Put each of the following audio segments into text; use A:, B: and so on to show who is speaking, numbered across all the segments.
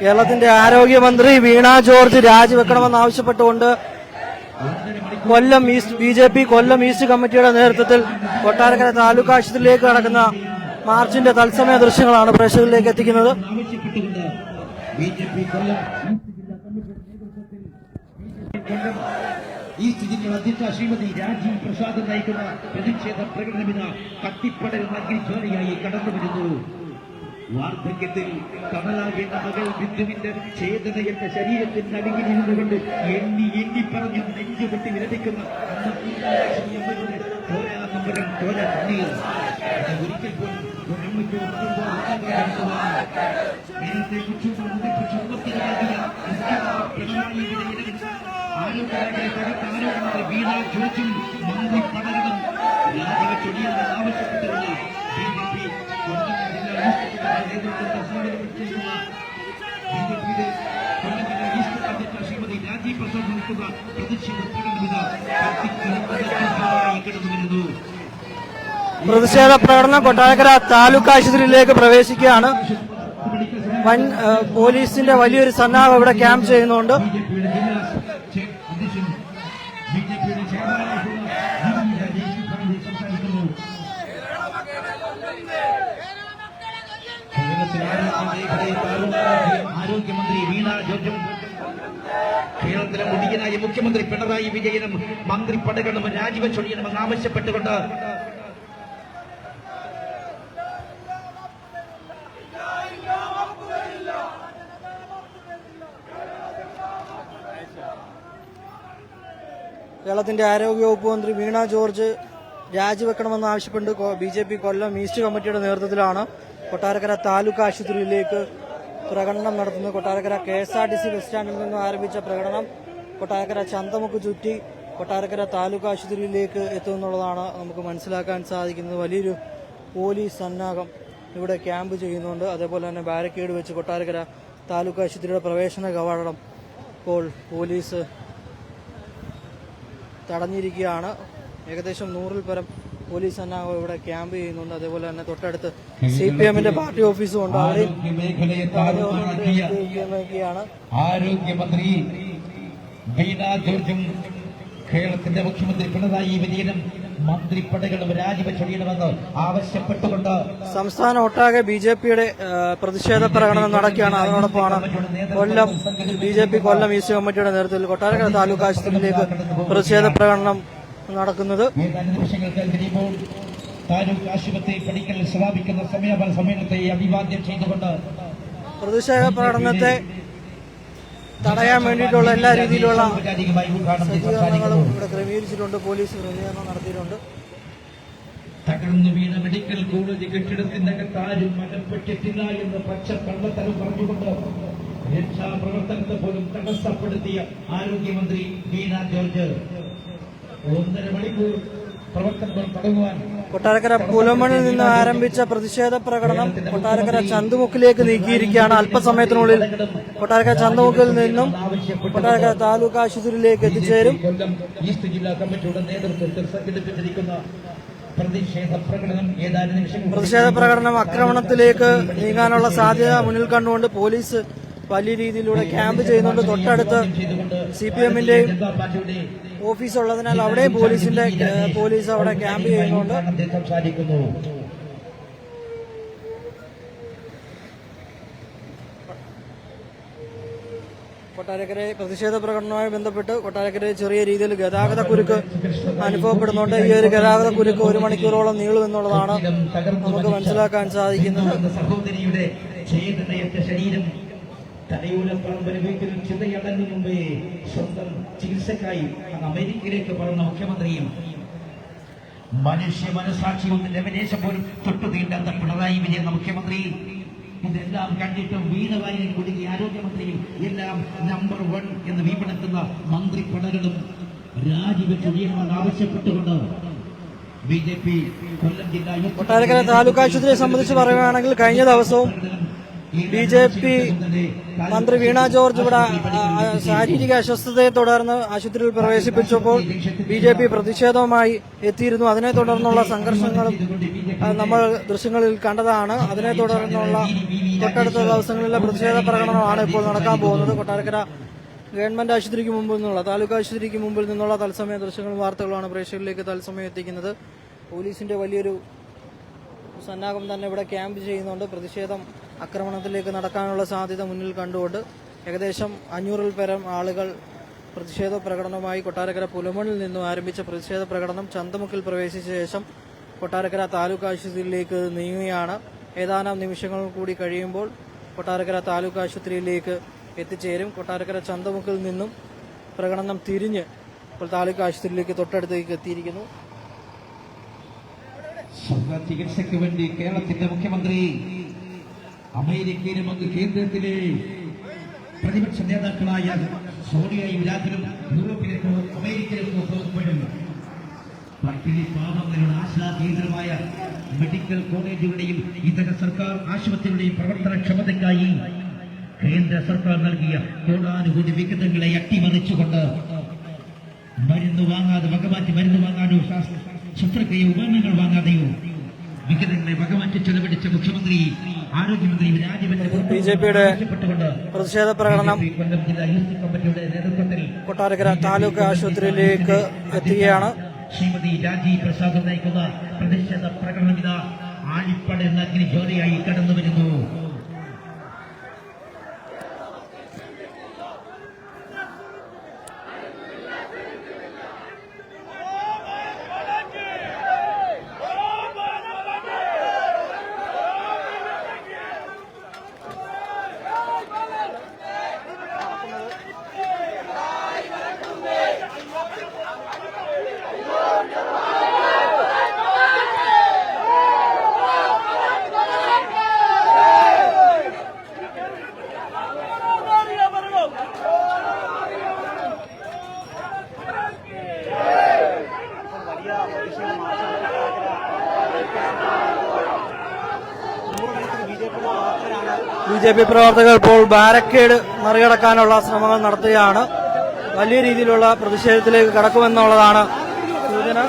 A: കേരളത്തിന്റെ ആരോഗ്യമന്ത്രി വീണ ജോർജ് രാജിവെക്കണമെന്ന് ആവശ്യപ്പെട്ടുകൊണ്ട് Kollam east B J P Kollam east കമ്മിറ്റിയുടെ നേതൃത്വത്തിൽ കൊട്ടാരക്കര താലൂക്ക് ആശുപത്രിയിലേക്ക് നടക്കുന്ന മാർച്ചിന്റെ തത്സമയ ദൃശ്യങ്ങളാണ് പ്രേക്ഷകരിലേക്ക് എത്തിക്കുന്നത്.
B: ഈസ്റ്റ് ജില്ലാ അധ്യക്ഷ ശ്രീമതി രാജീവ് പ്രസാദ് നയിക്കുന്ന പ്രതിഷേധ പ്രകടനമിത കത്തിപ്പടരുന്ന അഗ്നിജ്വാലയായി കടന്നു വരുന്നു വാർദ്ധക്യത്തിൽ കമലാകേണ്ട മകൾ ബിന്ദുവിന്റെ ചേതന എന്റെ ശരീരത്തിൽ നടുങ്ങിയിരുന്നുകൊണ്ട് എണ്ണി എണ്ണി പറഞ്ഞു നെഞ്ചുപൊട്ടി വിലപിക്കുന്ന ഒരിക്കൽ പോലും മന്ത്രി നടത്തുന്ന പ്രതിഷേധ
A: പ്രകടനം കൊട്ടാരക്കര താലൂക്ക് ആശുപത്രിയിലേക്ക് പ്രവേശിക്കുകയാണ്. വൻ പോലീസിന്റെ വലിയൊരു സന്നാഹം ഇവിടെ ക്യാമ്പ് ചെയ്യുന്നുണ്ട്.
B: ആരോഗ്യമന്ത്രി വീണ ജോർജും കേരളത്തിലെ മുടിയനായ മുഖ്യമന്ത്രി പിണറായി വിജയനും മന്ത്രി പടകണും രാജിവെച്ചൊഴിയണമെന്ന് ആവശ്യപ്പെട്ടുകൊണ്ട്
A: കേരളത്തിന്റെ ആരോഗ്യവകുപ്പ് മന്ത്രി വീണ ജോർജ് രാജിവെക്കണമെന്ന് ആവശ്യപ്പെട്ട് B J P Kollam east കമ്മിറ്റിയുടെ നേതൃത്വത്തിലാണ് കൊട്ടാരക്കര താലൂക്ക് ആശുപത്രിയിലേക്ക് പ്രകടനം നടത്തുന്നത് Kottarakkara K S R T C bus സ്റ്റാൻഡിൽ നിന്നും ആരംഭിച്ച പ്രകടനം കൊട്ടാരക്കര ചന്തമുക്ക് ചുറ്റി കൊട്ടാരക്കര താലൂക്ക് ആശുപത്രിയിലേക്ക് എത്തുമെന്നുള്ളതാണ് നമുക്ക് മനസ്സിലാക്കാൻ സാധിക്കുന്നത്. വലിയൊരു പോലീസ് സന്നാഹം ഇവിടെ ക്യാമ്പ് ചെയ്യുന്നുണ്ട്. അതേപോലെ തന്നെ ബാരിക്കേഡ് വെച്ച് കൊട്ടാരക്കര താലൂക്ക് ആശുപത്രിയുടെ പ്രവേശന കവാടം ഇപ്പോൾ പോലീസ് തടഞ്ഞിരിക്കുകയാണ്. ഏകദേശം നൂറിൽ പരം പോലീസ് തന്നെ ഇവിടെ ക്യാമ്പ് ചെയ്യുന്നുണ്ട്. അതേപോലെ തന്നെ തൊട്ടടുത്ത് സി പി എമ്മിന്റെ പാർട്ടി ഓഫീസും ഉണ്ട്. അവിടെയും
B: ആരോഗ്യമന്ത്രി ജോർജും കേരളത്തിന്റെ മുഖ്യമന്ത്രി പിണറായി വിജയനും മന്ത്രി പടകളും രാജിവെച്ചൊഴിയണമെന്ന് ആവശ്യപ്പെട്ടുകൊണ്ട്
A: സംസ്ഥാനം ഒട്ടാകെ ബി ജെ പിയുടെ പ്രതിഷേധ പ്രകടനം നടക്കുകയാണ്. അതോടൊപ്പമാണ് Kollam B J P Kollam east കമ്മിറ്റിയുടെ നേതൃത്വത്തിൽ കൊട്ടാരക്കര താലൂക്ക് ആശുപത്രിയിലേക്ക് പ്രതിഷേധ പ്രകടനം നടക്കുന്നത്.
B: ഏതാനും നിമിഷങ്ങൾക്ക് കഴിയുമ്പോൾ താലൂക്ക് ആശുപത്രി പടിക്കൽ സമാപിക്കുന്ന സമയപര സമ്മേളനത്തെ അഭിവാദ്യം ചെയ്തുകൊണ്ട്
A: പ്രതിഷേധ പ്രകടനത്തെ തടയാൻ വേണ്ടിയിട്ടുള്ള എല്ലാ രീതിയിലുള്ള സജ്ജീകരണങ്ങളും ഇവിടെ ക്രമീകരിച്ചിട്ടുണ്ട്. പോലീസ് ക്രമീകരണം നടത്തിയിട്ടുണ്ട്.
B: തകർന്നു വീണ മെഡിക്കൽ കോളേജ് കെട്ടിടത്തിനകത്ത് ആരും അകപ്പെട്ടിട്ടില്ല എന്ന് പച്ച കള്ളത്തരം പറഞ്ഞുകൊണ്ട് രക്ഷാപ്രവർത്തനത്തെ പോലും തടസ്സപ്പെടുത്തിയ ആരോഗ്യമന്ത്രി വീണ ജോർജ്. ഒന്നര മണിക്കൂർ പ്രവർത്തനങ്ങൾ തുടങ്ങുവാൻ
A: കൊട്ടാരക്കര പുലമണിൽ നിന്ന് ആരംഭിച്ച പ്രതിഷേധ പ്രകടനം കൊട്ടാരക്കര ചന്തുമുക്കിലേക്ക് നീക്കിയിരിക്കുകയാണ്. അല്പസമയത്തിനുള്ളിൽ കൊട്ടാരക്കര ചന്തുമുക്കിൽ നിന്നും കൊട്ടാരക്കര താലൂക്ക് ആശുപത്രിയിലേക്ക് എത്തിച്ചേരും.
B: കൊല്ലം ഈസ്റ്റ് ജില്ലാ കമ്മിറ്റിയുടെ നേതൃത്വത്തിൽ സംഘടിപ്പിച്ചിരിക്കുന്ന പ്രതിഷേധ പ്രകടനം
A: ആക്രമണത്തിലേക്ക് നീങ്ങാനുള്ള സാധ്യത മുന്നിൽ കണ്ടുകൊണ്ട് പോലീസ് വലിയ രീതിയിലൂടെ ക്യാമ്പ് ചെയ്യുന്നുണ്ട്. തൊട്ടടുത്ത് സി പി എമ്മിന്റെയും ഓഫീസ് ഉള്ളതിനാൽ അവിടെയും പോലീസിന്റെ പോലീസ് അവിടെ ക്യാമ്പ് ചെയ്യുന്നുണ്ട്. കൊട്ടാരക്കര പ്രതിഷേധ പ്രകടനവുമായി ബന്ധപ്പെട്ട് കൊട്ടാരക്കരയെ ചെറിയ രീതിയിൽ ഗതാഗത കുരുക്ക് അനുഭവപ്പെടുന്നുണ്ട്. ഈ ഒരു ഗതാഗത കുരുക്ക് ഒരു മണിക്കൂറോളം നീളുമെന്നുള്ളതാണ് നമുക്ക് മനസ്സിലാക്കാൻ സാധിക്കുന്നത്.
B: ശരീരം തലയൂലപ്പറമ്പ് അനുഭവിക്കുന്ന ചിതയടങ്ങും മുമ്പേ സ്വന്തം ചികിത്സക്കായി അമേരിക്കയിലേക്ക് പറഞ്ഞ മുഖ്യമന്ത്രിയും മനുഷ്യ മനസാക്ഷി കൊണ്ട് രമനേശം പോലും തൊട്ടു തീണ്ടാത്ത പിണറായി വിജയൻ മുഖ്യമന്ത്രി. ഇതെല്ലാം കണ്ടിട്ടും വീണവായനും കുടുങ്ങി ആരോഗ്യമന്ത്രിയും എല്ലാം നമ്പർ വൺ എന്ന് വീപണത്തുന്ന മന്ത്രി പടകളും രാജിവെച്ചൊഴിയണമെന്ന് ആവശ്യപ്പെട്ടുകൊണ്ട് ബി ജെ പി കൊല്ലം ജില്ലാ
A: കൊട്ടാരക്കര താലൂക്ക് ആശുപത്രിയെ സംബന്ധിച്ച് പറയുകയാണെങ്കിൽ കഴിഞ്ഞ ദിവസവും ബി ജെ പി മന്ത്രി വീണ ജോർജ് ഇവിടെ ശാരീരിക അസ്വസ്ഥതയെ തുടർന്ന് ആശുപത്രിയിൽ പ്രവേശിപ്പിച്ചപ്പോൾ ബി ജെ പി പ്രതിഷേധവുമായി എത്തിയിരുന്നു. അതിനെ തുടർന്നുള്ള സംഘർഷങ്ങളും നമ്മൾ ദൃശ്യങ്ങളിൽ കണ്ടതാണ്. അതിനെ തുടർന്നുള്ള തൊട്ടടുത്ത ദിവസങ്ങളിലെ പ്രതിഷേധ പ്രകടനമാണ് ഇപ്പോൾ നടക്കാൻ പോകുന്നത്. കൊട്ടാരക്കര ഗവൺമെന്റ് ആശുപത്രിക്ക് മുമ്പിൽ നിന്നുള്ള താലൂക്ക് ആശുപത്രിക്ക് മുമ്പിൽ നിന്നുള്ള തത്സമയ ദൃശ്യങ്ങളും വാർത്തകളുമാണ് പ്രേക്ഷകരിലേക്ക് തത്സമയം എത്തിക്കുന്നത്. പോലീസിന്റെ വലിയൊരു സന്നാഹം തന്നെ ഇവിടെ ക്യാമ്പ് ചെയ്യുന്നുണ്ട്. പ്രതിഷേധം ആക്രമണത്തിലേക്ക് നടക്കാനുള്ള സാധ്യത മുന്നിൽ കണ്ടുകൊണ്ട് ഏകദേശം അഞ്ഞൂറിൽ പരം ആളുകൾ പ്രതിഷേധ പ്രകടനവുമായി കൊട്ടാരക്കര പുലമണിൽ നിന്നും ആരംഭിച്ച പ്രതിഷേധ പ്രകടനം ചന്തമുക്കിൽ പ്രവേശിച്ച ശേഷം കൊട്ടാരക്കര താലൂക്ക് ആശുപത്രിയിലേക്ക് നീങ്ങുകയാണ്. ഏതാനും നിമിഷങ്ങൾ കൂടി കഴിയുമ്പോൾ കൊട്ടാരക്കര താലൂക്ക് ആശുപത്രിയിലേക്ക് എത്തിച്ചേരും. കൊട്ടാരക്കര ചന്തമുക്കിൽ നിന്നും പ്രകടനം തിരിഞ്ഞ് ഇപ്പോൾ താലൂക്ക് ആശുപത്രിയിലേക്ക് തൊട്ടടുത്തേക്ക് എത്തിയിരിക്കുന്നു.
B: സ്വന്തം ചികിത്സയ്ക്ക് വേണ്ടി കേരളത്തിന്റെ മുഖ്യമന്ത്രി അമേരിക്കയിലും കേന്ദ്രത്തിലെ പ്രതിപക്ഷ നേതാക്കളായ സോണിയയും രാജനും യൂറോപ്പിലേക്കോ അമേരിക്കയിലേക്കോ പോകുമ്പോഴും പട്ടിണി പാവങ്ങളുടെ ആശാ കേന്ദ്രമായ മെഡിക്കൽ കോളേജുകളുടെയും ഇതര സർക്കാർ ആശുപത്രികളുടെയും പ്രവർത്തനക്ഷമതയ്ക്കായി കേന്ദ്ര സർക്കാർ നൽകിയ കോടാനുകൂടി വിഹിതങ്ങളെ അട്ടിമറിച്ചുകൊണ്ട് മരുന്ന് വാങ്ങാതെ വകമാറ്റി മരുന്ന് വാങ്ങാനോ ശാസ്ത്ര ശസ്ത്രക്രിയ ഉപകരണങ്ങൾ വാങ്ങാതെയോ? വിഹിതങ്ങളെ വകമാറ്റി ചെലവഴിച്ച മുഖ്യമന്ത്രി ആരോഗ്യമന്ത്രി ബി
A: ജെ പിയുടെ പ്രതിഷേധ പ്രകടനം കൊട്ടാരക്കര താലൂക്ക് ആശുപത്രിയിലേക്ക് എത്തുകയാണ്.
B: ശ്രീമതി രാജി പ്രസാദ് നയിക്കുന്ന പ്രതിഷേധ പ്രകടനം ഇതാ ആളിപ്പടരുന്ന അഗ്നിജ്യോതിയായി കടന്നു വരുന്നു
A: ജെ പി പ്രവർത്തകർ ഇപ്പോൾ ബാരക്കേഡ് മറികടക്കാനുള്ള ശ്രമങ്ങൾ നടത്തുകയാണ്. വലിയ രീതിയിലുള്ള പ്രതിഷേധത്തിലേക്ക് കടക്കുമെന്നുള്ളതാണ് സൂചന.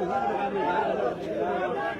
C: കണ്ടിട്ടില്ല